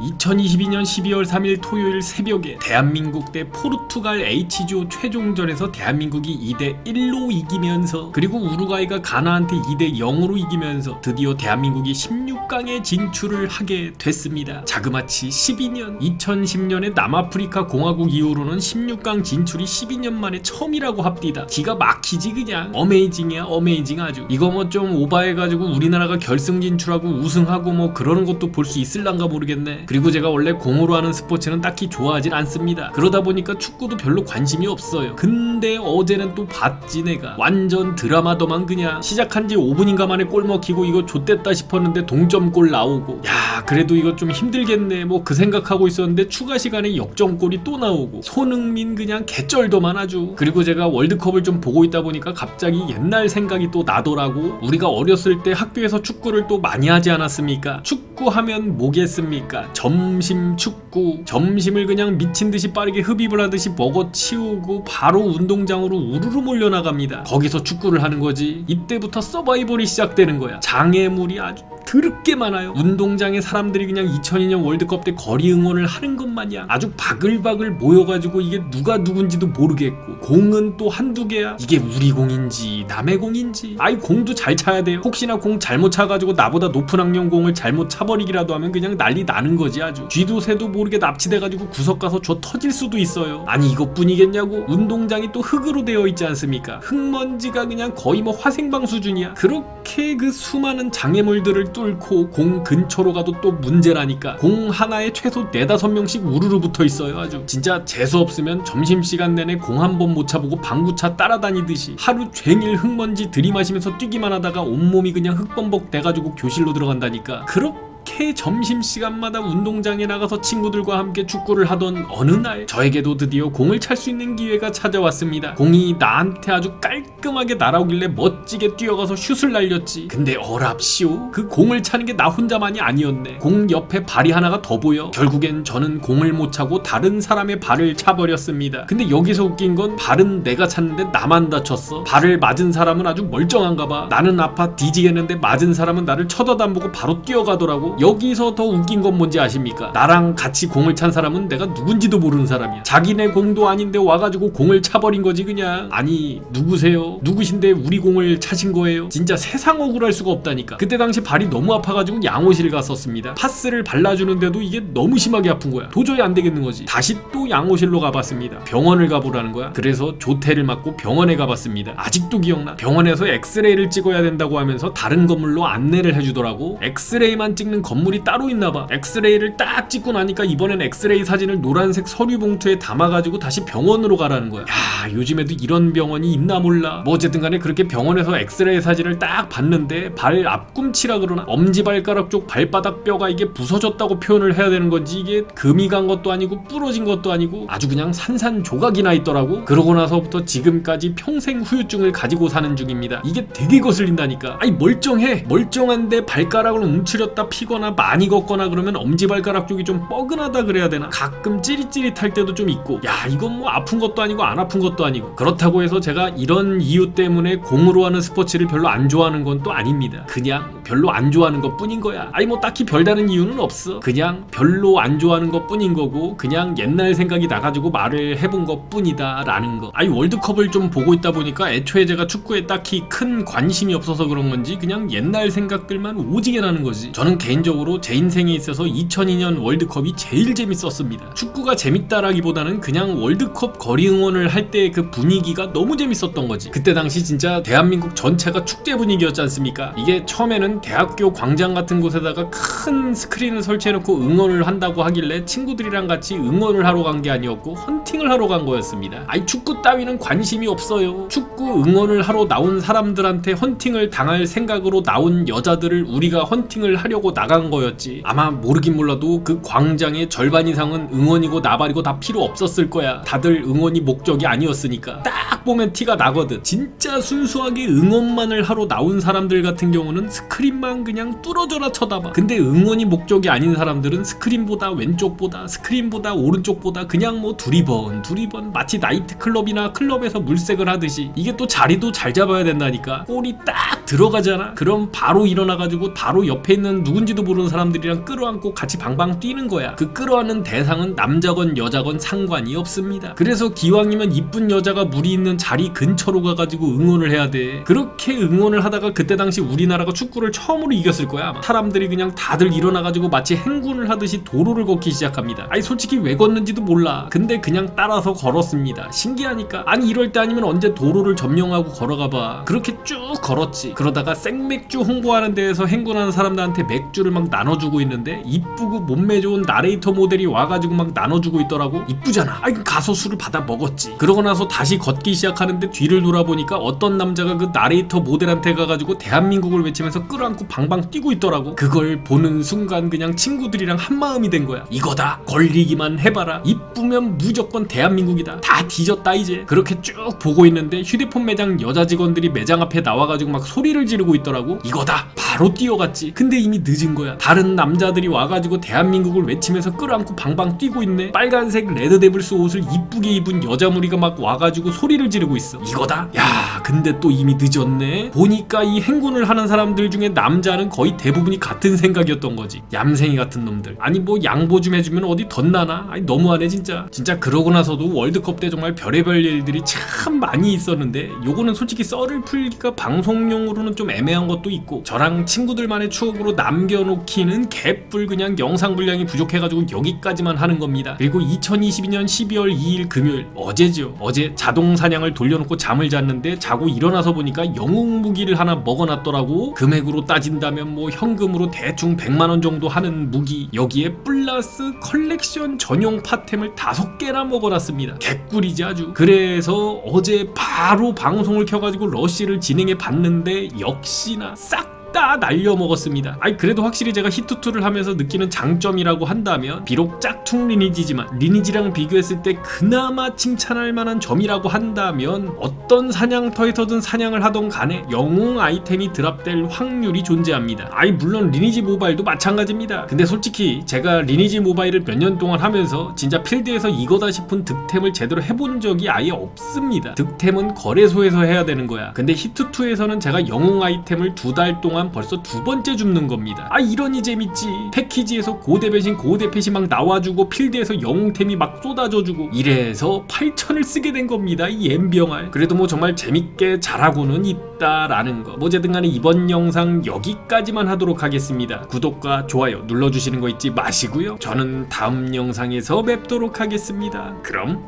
2022년 12월 3일 토요일 새벽에 대한민국 대 포르투갈 H조 최종전에서 대한민국이 2대 1로 이기면서 그리고 우루과이가 가나한테 2대 0으로 이기면서 드디어 대한민국이 16강에 진출을 하게 됐습니다. 자그마치 12년 2010년에 남아프리카 공화국 이후로는 16강 진출이 12년 만에 처음이라고 합디다. 기가 막히지 그냥 어메이징이야 어메이징 아주 이거 뭐 좀 오바해가지고 우리나라가 결승 진출하고 우승하고 뭐 그러는 것도 볼 수 있을란가 모르겠네. 그리고 제가 원래 공으로 하는 스포츠는 딱히 좋아하진 않습니다. 그러다 보니까 축구도 별로 관심이 없어요. 근데 어제는 또 봤지 내가. 완전 드라마더만 그냥 시작한 지 5분인가 만에 골 먹히고 이거 좆됐다 싶었는데 동점골 나오고. 야 그래도 이거 좀 힘들겠네. 뭐 그 생각하고 있었는데 추가 시간에 역전골이 또 나오고. 손흥민 그냥 개쩔더만 아주. 그리고 제가 월드컵을 좀 보고 있다 보니까 갑자기 옛날 생각이 또 나더라고. 우리가 어렸을 때 학교에서 축구를 또 많이 하지 않았습니까? 축구하면 뭐겠습니까 점심 축구 점심을 그냥 미친 듯이 빠르게 흡입을 하듯이 먹어 치우고 바로 운동장으로 우르르 몰려 나갑니다. 거기서 축구를 하는 거지. 이때부터 서바이벌이 시작되는 거야. 장애물이 아주 드럽게 많아요. 운동장에 사람들이 그냥 2002년 월드컵 때 거리 응원을 하는 것 마냥 아주 바글바글 모여가지고 이게 누가 누군지도 모르겠고 공은 또 한두 개야. 이게 우리 공인지 남의 공인지 아이 공도 잘 차야 돼요. 혹시나 공 잘못 차가지고 나보다 높은 학년 공을 잘못 차버리기라도 하면 그냥 난리 나는 거지 아주. 쥐도 새도 모르게 납치돼가지고 구석 가서 저 터질 수도 있어요. 아니 이것뿐이겠냐고 운동장이 또 흙으로 되어 있지 않습니까? 흙먼지가 그냥 거의 뭐 화생방 수준이야. 그렇게 그 수많은 장애물들을 뚫고 공 근처로 가도 또 문제라니까. 공 하나에 최소 네다섯 명씩 우르르 붙어 있어요 아주. 진짜 재수 없으면 점심시간 내내 공 한 번 못 차보고 방구차 따라다니듯이 하루 종일 흙먼지 들이마시면서 뛰기만 하다가 온몸이 그냥 흙범벅 돼가지고 교실로 들어간다니까. 그렇게 점심시간마다 운동장에 나가서 친구들과 함께 축구를 하던 어느 날 저에게도 드디어 공을 찰 수 있는 기회가 찾아왔습니다. 공이 나한테 아주 깔끔하게 날아오길래 멋지게 뛰어가서 슛을 날렸지. 근데 어랍시오 그 공을 차는 게 나 혼자만이 아니었네. 공 옆에 발이 하나가 더 보여. 결국엔 저는 공을 못 차고 다른 사람의 발을 차버렸습니다. 근데 여기서 웃긴 건 발은 내가 찼는데 나만 다쳤어. 발을 맞은 사람은 아주 멀쩡한가 봐. 나는 아파 뒤지겠는데 맞은 사람은 나를 쳐다도 안 보고 바로 뛰어가더라고 여기서 더 웃긴 건 뭔지 아십니까? 나랑 같이 공을 찬 사람은 내가 누군지도 모르는 사람이야. 자기네 공도 아닌데 와가지고 공을 차버린 거지 그냥. 아니 누구세요? 누구신데 우리 공을 차신 거예요? 진짜 세상 억울할 수가 없다니까. 그때 당시 발이 너무 아파가지고 양호실 갔었습니다. 파스를 발라주는데도 이게 너무 심하게 아픈 거야. 도저히 안 되겠는 거지. 다시 또 양호실로 가봤습니다. 병원을 가보라는 거야. 그래서 조퇴를 맞고 병원에 가봤습니다. 아직도 기억나? 병원에서 엑스레이를 찍어야 된다고 하면서 다른 건물로 안내를 해주더라고. 엑스레이만 찍는 건물이 따로 있나봐. 엑스레이를 딱 찍고 나니까 이번엔 엑스레이 사진을 노란색 서류 봉투에 담아가지고 다시 병원으로 가라는 거야. 야 요즘에도 이런 병원이 있나 몰라. 뭐 어쨌든 간에 그렇게 병원에서 엑스레이 사진을 딱 봤는데 발 앞꿈치라 그러나? 엄지발가락 쪽 발바닥 뼈가 이게 부서졌다고 표현을 해야 되는 건지 이게 금이 간 것도 아니고 부러진 것도 아니고 아주 그냥 산산조각이 나 있더라고. 그러고 나서부터 지금까지 평생 후유증을 가지고 사는 중입니다. 이게 되게 거슬린다니까. 아니 멀쩡해. 멀쩡한데 발가락을 움츠렸다 피 거나 많이 걷거나 그러면 엄지발가락 쪽이 좀 뻐근하다 그래야 되나? 가끔 찌릿찌릿할 때도 좀 있고 야 이건 뭐 아픈 것도 아니고 안 아픈 것도 아니고. 그렇다고 해서 제가 이런 이유 때문에 공으로 하는 스포츠를 별로 안 좋아하는 건 또 아닙니다. 그냥 별로 안 좋아하는 것 뿐인 거야. 아니 뭐 딱히 별다른 이유는 없어. 그냥 별로 안 좋아하는 것 뿐인 거고 그냥 옛날 생각이 나가지고 말을 해본 것 뿐이다 라는 거. 아니 월드컵을 좀 보고 있다 보니까 애초에 제가 축구에 딱히 큰 관심이 없어서 그런 건지 그냥 옛날 생각들만 오지게 나는 거지. 저는 개인 적으로 제 인생에 있어서 2002년 월드컵이 제일 재밌었습니다. 축구가 재밌다라기보다는 그냥 월드컵 거리 응원을 할 때 그 분위기가 너무 재밌었던 거지. 그때 당시 진짜 대한민국 전체가 축제 분위기였지 않습니까? 이게 처음에는 대학교 광장 같은 곳에다가 큰 스크린을 설치해놓고 응원을 한다고 하길래 친구들이랑 같이 응원을 하러 간 게 아니었고 헌팅을 하러 간 거였습니다. 아이 축구 따위는 관심이 없어요. 축구 응원을 하러 나온 사람들한테 헌팅을 당할 생각으로 나온 여자들을 우리가 헌팅을 하려고 나간 거였지. 아마 모르긴 몰라도 그 광장의 절반 이상은 응원이고 나발이고 다 필요 없었을 거야. 다들 응원이 목적이 아니었으니까. 딱 보면 티가 나거든. 진짜 순수하게 응원만을 하러 나온 사람들 같은 경우는 스크린만 그냥 뚫어져라 쳐다봐. 근데 응원이 목적이 아닌 사람들은 스크린보다 왼쪽보다 스크린보다 오른쪽보다 그냥 뭐 두리번 두리번 마치 나이트클럽이나 클럽에서 물색을 하듯이 이게 또 자리도 잘 잡아야 된다니까. 골이 딱 들어가잖아 그럼 바로 일어나가지고 바로 옆에 있는 누군지도 모르는 사람들이랑 끌어안고 같이 방방 뛰는 거야. 그 끌어안는 대상은 남자건 여자건 상관이 없습니다. 그래서 기왕이면 이쁜 여자가 물이 있는 자리 근처로 가가지고 응원을 해야 돼. 그렇게 응원을 하다가 그때 당시 우리나라가 축구를 처음으로 이겼을 거야. 아마. 사람들이 그냥 다들 일어나가지고 마치 행군을 하듯이 도로를 걷기 시작합니다. 아니 솔직히 왜 걷는지도 몰라. 근데 그냥 따라서 걸었습니다. 신기하니까. 아니 이럴 때 아니면 언제 도로를 점령하고 걸어가봐. 그렇게 쭉 걸었지. 그러다가 생맥주 홍보하는 데에서 행군하는 사람들한테 맥주를 막 나눠주고 있는데 이쁘고 몸매 좋은 나레이터 모델이 와가지고 막 나눠주고 있더라고. 이쁘잖아. 아이 그 가서 술을 받아 먹었지. 그러고 나서 다시 걷기 시작하는데 뒤를 돌아보니까 어떤 남자가 그 나레이터 모델한테 가가지고 대한민국을 외치면서 끌어안고 방방 뛰고 있더라고. 그걸 보는 순간 그냥 친구들이랑 한 마음이 된 거야. 이거다. 걸리기만 해봐라. 이쁘면 무조건 대한민국이다. 다 뒤졌다 이제. 그렇게 쭉 보고 있는데 휴대폰 매장 여자 직원들이 매장 앞에 나와가지고 막 소리 를 지르고 있더라고. 이거다. 바로 뛰어갔지. 근데 이미 늦은 거야. 다른 남자들이 와가지고 대한민국을 외치면서 끌어안고 방방 뛰고 있네. 빨간색 레드데블스 옷을 이쁘게 입은 여자 무리가 막 와가지고 소리를 지르고 있어. 이거다. 야, 근데 또 이미 늦었네. 보니까 이 행군을 하는 사람들 중에 남자는 거의 대부분이 같은 생각이었던 거지. 얌생이 같은 놈들. 아니 뭐 양보 좀 해주면 어디 덧나나? 아니 너무하네 진짜. 진짜 그러고 나서도 월드컵 때 정말 별의별 일들이 참 많이 있었는데 요거는 솔직히 썰을 풀기가 방송용으로 는 좀 애매한 것도 있고 저랑 친구들만의 추억으로 남겨놓기는 개뿔 그냥 영상 분량이 부족해가지고 여기까지만 하는 겁니다. 그리고 2022년 12월 2일 금요일 어제죠. 어제 자동 사냥을 돌려놓고 잠을 잤는데 자고 일어나서 보니까 영웅 무기를 하나 먹어놨더라고. 금액으로 따진다면 뭐 현금으로 대충 100만 원 정도 하는 무기 여기에 플러스 컬렉션 전용 파템을 다섯 개나 먹어놨습니다. 개꿀이지 아주. 그래서 어제 바로 방송을 켜가지고 러쉬를 진행해 봤는데 역시나 싹 다 날려 먹었습니다. 아니 그래도 확실히 제가 히트2를 하면서 느끼는 장점이라고 한다면 비록 짝퉁 리니지지만 리니지랑 비교했을 때 그나마 칭찬할 만한 점이라고 한다면 어떤 사냥터에서든 사냥을 하던 간에 영웅 아이템이 드랍될 확률이 존재합니다. 아니 물론 리니지 모바일도 마찬가지입니다. 근데 솔직히 제가 리니지 모바일을 몇 년 동안 하면서 진짜 필드에서 이거다 싶은 득템을 제대로 해본 적이 아예 없습니다. 득템은 거래소에서 해야 되는 거야. 근데 히트2에서는 제가 영웅 아이템을 두 달 동안 벌써 두 번째 줍는 겁니다. 아 이러니 재밌지. 패키지에서 고대 배신 고대 펫이 막 나와주고 필드에서 영웅템이 막 쏟아져주고 이래서 8천을 쓰게 된 겁니다. 이 엠병알. 그래도 뭐 정말 재밌게 잘하고는 있다라는 거. 뭐제든 간에 이번 영상 여기까지만 하도록 하겠습니다. 구독과 좋아요 눌러주시는 거 잊지 마시고요. 저는 다음 영상에서 뵙도록 하겠습니다. 그럼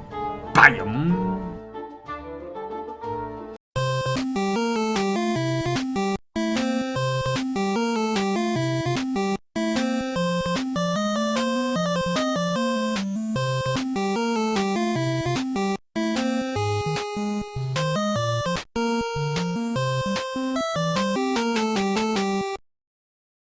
빠염.